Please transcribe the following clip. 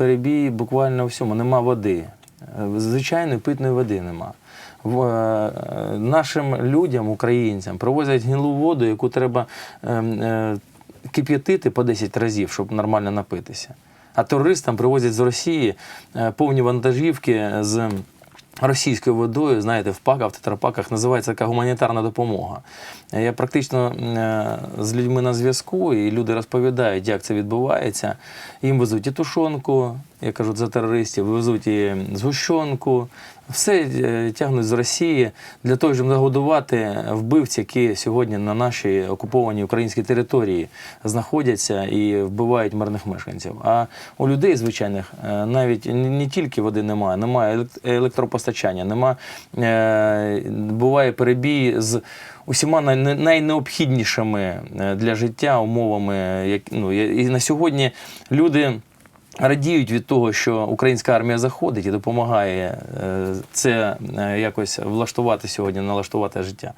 перебій буквально у всьому. Нема води. Е, Звичайної питної води нема. В, е, нашим людям, українцям, привозять гнилу воду, яку треба е, е, кип'ятити по 10 разів, щоб нормально напитися. А терористам привозять з Росії е, повні вантажівки з російською водою, знаєте, в паках, в тетрапаках називається така гуманітарна допомога. Я практично е, з людьми на зв'язку, і люди розповідають, як це відбувається. Їм везуть і тушонку, я кажу, за терористів, везуть і згущенку. Все е, тягнуть з Росії для того, щоб нагодувати вбивць, які сьогодні на нашій окупованій українській території знаходяться і вбивають мирних мешканців. А у людей звичайних е, навіть не тільки води немає, немає елект- електропостачання, немає, е, буває перебій з усіма най- най- найнеобхіднішими для життя умовами. Як, ну, і на сьогодні люди. Радіють від того, що українська армія заходить і допомагає е, це е, якось влаштувати сьогодні, налаштувати життя.